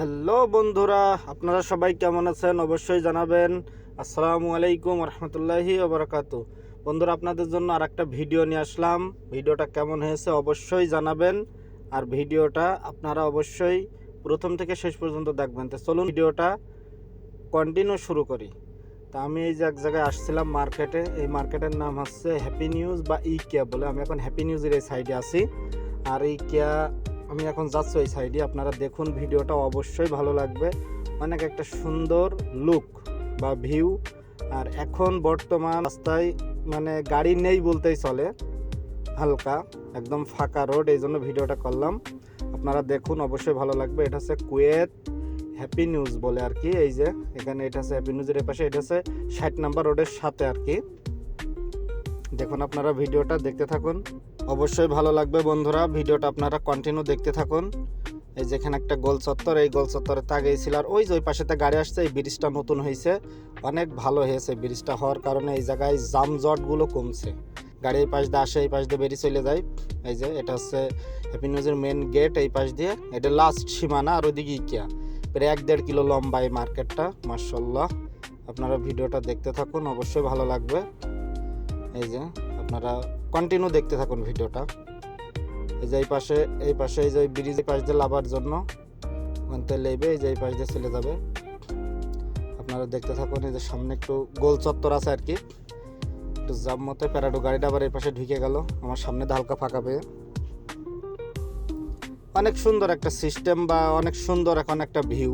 Hello বন্ধুরা, আপনারা সবাই কেমন আছেন? অবশ্যই জানাবেন। আসসালামু আলাইকুম রহমতুল্লাহি ওবরাকাত। বন্ধুরা, আপনাদের জন্য আর একটা ভিডিও নিয়ে আসলাম। ভিডিওটা কেমন হয়েছে অবশ্যই জানাবেন। আর ভিডিওটা আপনারা অবশ্যই প্রথম থেকে শেষ পর্যন্ত দেখবেন। তো চলুন ভিডিওটা কন্টিনিউ শুরু করি। তা আমি এই যে এক জায়গায় আসছিলাম মার্কেটে। এই মার্কেটের নাম হচ্ছে হ্যাপি নিউজ বা ই কেয়া বলে। আমি এখন হ্যাপি নিউজের এই সাইডে আছি। আর এই কেয়া আমি এখন যাচ্ছি ওই সাইডে আপনারা দেখুন ভিডিওটা, অবশ্যই ভালো লাগবে। অনেক একটা সুন্দর লুক বা ভিউ আর এখন বর্তমান রাস্তায় মানে গাড়ি নেই বলতেই চলে। হালকা, একদম ফাঁকা রোড এই জন্য ভিডিওটা করলাম। আপনারা দেখুন, অবশ্যই ভালো লাগবে। এটা হচ্ছে কুয়েত হ্যাপি নিউজ বলে আর কি। এই যে, এখানে এটা হচ্ছে হ্যাপি নিউজের পাশে এটা হচ্ছে ষাট নাম্বার রোডের সাথে আর কি। দেখুন, আপনারা ভিডিওটা দেখতে থাকুন। অবশ্যই ভালো লাগবে বন্ধুরা। ভিডিওটা আপনারা কন্টিনিউ দেখতে থাকুন। এই যেখানে একটা গোল চত্বর, এই গোল চত্বরে তাগিয়েছিল আর ওই যে ওই পাশেতে গাড়ি আসছে, এই ব্রিজটা নতুন হয়েছে অনেক ভালো হয়েছে ব্রিজটা হওয়ার কারণে এই জায়গায় জামজটগুলো কমছে। গাড়ি এই পাশ দিয়ে আসে, এই পাশ দিয়ে বেরিয়ে চলে যায়। এই যে এটা হচ্ছে হ্যাপি নিউজের মেন গেট এই পাশ দিয়ে। এটা লাস্ট সীমানা, আর ওইদিকে ইকিয়া প্রায় এক দেড় কিলো লম্বা এই মার্কেটটা মার্শাল্লাহ আপনারা ভিডিওটা দেখতে থাকুন, অবশ্যই ভালো লাগবে। এই যে আপনারা কন্টিনিউ দেখতে থাকুন ভিডিওটা। এই যে এই পাশে এই পাশে, এই যে ব্রিজের পাশ দিয়ে লাভার জন্য ওখান থেকে লেবে, এই যে এই পাশ দিয়ে চলে যাবে। আপনারা দেখতে থাকুন, এই যে সামনে একটু গোল চত্বর আছে আর কি। একটু জাম মতো প্যারাডো গাড়িটা আবার এই পাশে ঢুকে গেল। আমার সামনে হালকা ফাঁকা পেয়ে। অনেক সুন্দর একটা সিস্টেম বা অনেক সুন্দর এখন একটা ভিউ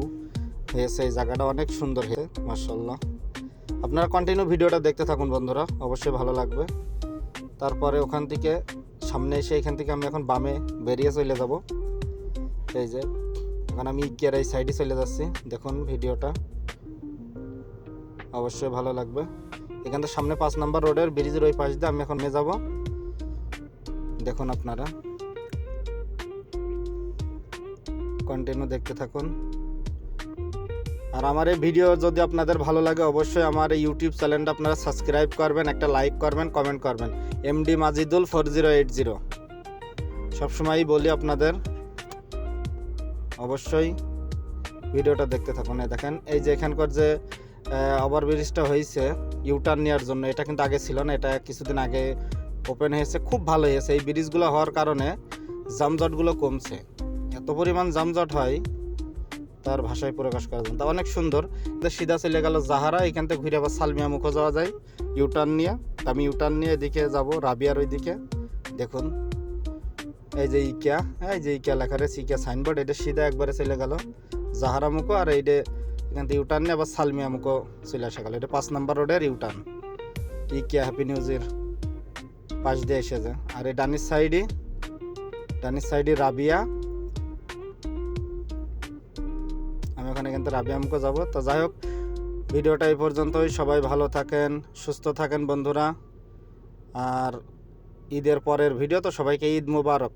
হয়েছে এই জায়গাটা অনেক সুন্দর হয়েছে মার্শাল্লাহ আপনারা কন্টিনিউ ভিডিওটা দেখতে থাকুন বন্ধুরা, অবশ্যই ভালো লাগবে। তারপরে ওখান থেকে সামনে এসে এখান থেকে আমি এখন বামে বেরিয়ে চলে যাব। এই যে, এখন আমি ইকের এই সাইডে চলে যাচ্ছি। দেখুন ভিডিওটা। অবশ্যই ভালো লাগবে। এখান থেকে সামনে পাঁচ নাম্বার রোডের ব্রিজের ওই পাশ দিয়ে আমি এখন নিয়ে যাব। দেখুন আপনারা। কন্টিনিউ দেখতে থাকুন। আর আমার এই ভিডিও যদি আপনাদের ভালো লাগে, অবশ্যই আমার এই ইউটিউব চ্যানেলটা আপনারা সাবস্ক্রাইব করবেন, একটা লাইক করবেন কমেন্ট করবেন। MD Majidul four zero eight zero সবসময়ই বলি আপনাদের, অবশ্যই ভিডিওটা দেখতে থাকুন। দেখেন, এই যে এখানকার যে ওভার ব্রিজটা হয়েছে ইউটার্ন নেওয়ার জন্য, এটা কিন্তু আগে ছিল না, এটা কিছুদিন আগে ওপেন হয়েছে, খুব ভালো হয়েছে। এই ব্রিজগুলো হওয়ার কারণে জামজটগুলো কমছে। এত পরিমাণ জামজট হয় তার ভাষায় প্রকাশ করা যায়। তা অনেক সুন্দর। সিধা চলে গেল জাহারা, এখান থেকে ঘুরে আবার সালমিয়া মুখো যাওয়া যায়। ইউটার্ন নিয়ে। আমি ইউটার্ন নিয়ে এদিকে যাব, রাবিয়ার ওই দিকে দেখুন, এই যে ইকিয়া এই যে ইকিয়া লেখা রয়েছে ইকিয়া সাইনবোর্ড এটা সিধা একবারে চলে গেল জাহারা মুখো, আর এইটা এখান থেকে ইউটার্ন নিয়ে আবার সালমিয়া মুখো চলে আসা গেল। এটা পাঁচ নাম্বার রোডের ইউটার্ন ইকিয়া হ্যাপি নিউজের পাশ দিয়ে এসে যায় আর এই ডানির সাইডে ডানির সাইডে রাবিয়া ওখানে কিন্তু রাবিয়ামকে যাব। তো যাই হোক, ভিডিওটা এই পর্যন্তই। সবাই ভালো থাকেন, সুস্থ থাকেন বন্ধুরা। আর ঈদের পরের ভিডিও তো সবাইকে ঈদ মুবারক।